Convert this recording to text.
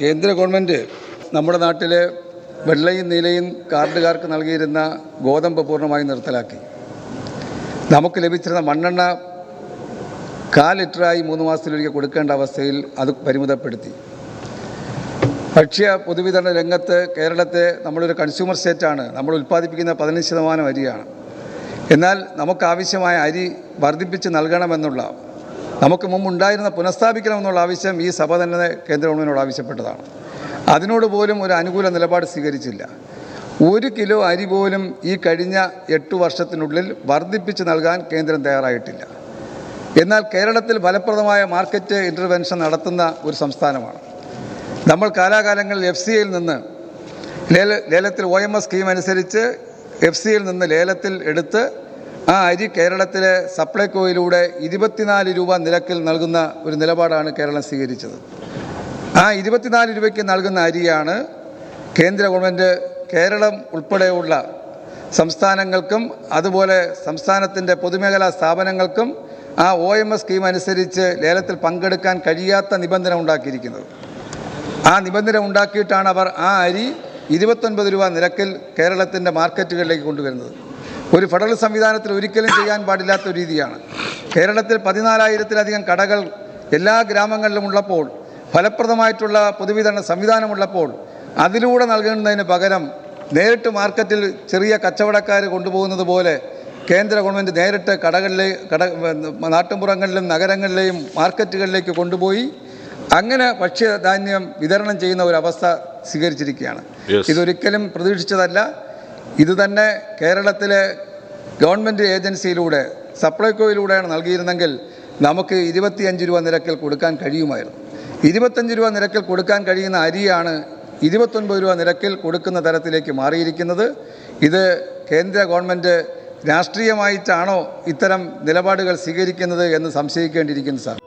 കേന്ദ്ര ഗവൺമെന്റ് നമ്മുടെ നാട്ടിലെ വെള്ളയും നീലയും കാർഡുകാർക്ക് നൽകിയിരുന്ന ഗോതമ്പ് പൂർണമായും നിർത്തലാക്കി. നമുക്ക് ലഭിച്ചിരുന്ന മണ്ണെണ്ണ കാൽ ലിറ്ററായി മൂന്ന് മാസത്തിലൊരിക്കൽ കൊടുക്കേണ്ട അവസ്ഥയിൽ അത് പരിമിതപ്പെടുത്തി. ഭക്ഷ്യ പൊതുവിതരണ രംഗത്ത് കേരളത്തെ നമ്മളൊരു കൺസ്യൂമർ സ്റ്റേറ്റാണ് നമ്മൾ ഉൽപ്പാദിപ്പിക്കുന്ന പതിനഞ്ച് ശതമാനം അരിയാണ്. എന്നാൽ നമുക്കാവശ്യമായ അരി വർദ്ധിപ്പിച്ച് നൽകണമെന്നുള്ള നമുക്ക് മുമ്പുണ്ടായിരുന്ന പുനഃസ്ഥാപിക്കണമെന്നുള്ള ആവശ്യം ഈ സഭ തന്നെ കേന്ദ്ര ഗവൺമെന്റിനോട് ആവശ്യപ്പെട്ടതാണ്. അതിനോട് പോലും ഒരു അനുകൂല നിലപാട് സ്വീകരിച്ചില്ല. ഒരു കിലോ അരി പോലും ഈ കഴിഞ്ഞ എട്ടു വർഷത്തിനുള്ളിൽ വർദ്ധിപ്പിച്ച് നൽകാൻ കേന്ദ്രം തയ്യാറായിട്ടില്ല. എന്നാൽ കേരളത്തിൽ ഫലപ്രദമായ മാർക്കറ്റ് ഇന്റർവെൻഷൻ നടത്തുന്ന ഒരു സംസ്ഥാനമാണ്. നമ്മൾ കാലാകാലങ്ങളിൽ എഫ് സി ഐയിൽ നിന്ന് ലേല ലേലത്തിൽ ഒ എം എസ് സ്കീം അനുസരിച്ച് എഫ് സിയിൽ നിന്ന് ലേലത്തിൽ എടുത്ത് ആ അരി കേരളത്തിലെ സപ്ലൈകോയിലൂടെ ഇരുപത്തിനാല് രൂപ നിരക്കിൽ നൽകുന്ന ഒരു നിലപാടാണ് കേരളം സ്വീകരിച്ചത്. ആ ഇരുപത്തിനാല് രൂപയ്ക്ക് നൽകുന്ന അരിയാണ് കേന്ദ്ര ഗവൺമെന്റ് കേരളം ഉൾപ്പെടെയുള്ള സംസ്ഥാനങ്ങൾക്കും അതുപോലെ സംസ്ഥാനത്തിന്റെ പൊതുമേഖലാ സ്ഥാപനങ്ങൾക്കും ആ ഒ എം എസ് സ്കീം അനുസരിച്ച് ലേലത്തിൽ പങ്കെടുക്കാൻ കഴിയാത്ത നിബന്ധന ഉണ്ടാക്കിയിരിക്കുന്നത്. ആ നിബന്ധന ഉണ്ടാക്കിയിട്ടാണ് അവർ ആ അരി ഇരുപത്തൊൻപത് രൂപ നിരക്കിൽ കേരളത്തിന്റെ മാർക്കറ്റുകളിലേക്ക് കൊണ്ടുവരുന്നത്. ഒരു ഫെഡറൽ സംവിധാനത്തിൽ ഒരിക്കലും ചെയ്യാൻ പാടില്ലാത്ത രീതിയാണ്. കേരളത്തിൽ പതിനാലായിരത്തിലധികം കടകൾ എല്ലാ ഗ്രാമങ്ങളിലും ഉള്ളപ്പോൾ ഫലപ്രദമായിട്ടുള്ള പൊതുവിതരണ സംവിധാനമുള്ളപ്പോൾ അതിലൂടെ നൽകുന്നതിന് പകരം നേരിട്ട് മാർക്കറ്റിൽ ചെറിയ കച്ചവടക്കാർ കൊണ്ടുപോകുന്നത് പോലെ കേന്ദ്ര ഗവൺമെന്റ് നേരിട്ട് കടകളിലെ കട നാട്ടുമ്പുറങ്ങളിലും നഗരങ്ങളിലെയും മാർക്കറ്റുകളിലേക്ക് കൊണ്ടുപോയി അങ്ങനെ ഭക്ഷ്യധാന്യം വിതരണം ചെയ്യുന്ന ഒരു അവസ്ഥ സ്വീകരിച്ചിരിക്കുകയാണ്. ഇതൊരിക്കലും പ്രതീക്ഷിച്ചതല്ല. ഇത് തന്നെ കേരളത്തിലെ ഗവൺമെന്റ് ഏജൻസിയിലൂടെ സപ്ലൈകോയിലൂടെയാണ് നൽകിയിരുന്നെങ്കിൽ നമുക്ക് ഇരുപത്തിയഞ്ച് രൂപ നിരക്കിൽ കൊടുക്കാൻ കഴിയുമായിരുന്നു. ഇരുപത്തഞ്ച് രൂപ നിരക്കിൽ കൊടുക്കാൻ കഴിയുന്ന അരിയാണ് ഇരുപത്തൊൻപത് രൂപ നിരക്കിൽ കൊടുക്കുന്ന തരത്തിലേക്ക് മാറിയിരിക്കുന്നത്. ഇത് കേന്ദ്ര ഗവൺമെന്റ് രാഷ്ട്രീയമായിട്ടാണോ ഇത്തരം നിലപാടുകൾ സ്വീകരിക്കുന്നത് എന്ന് സംശയിക്കേണ്ടിയിരിക്കുന്നു സാർ?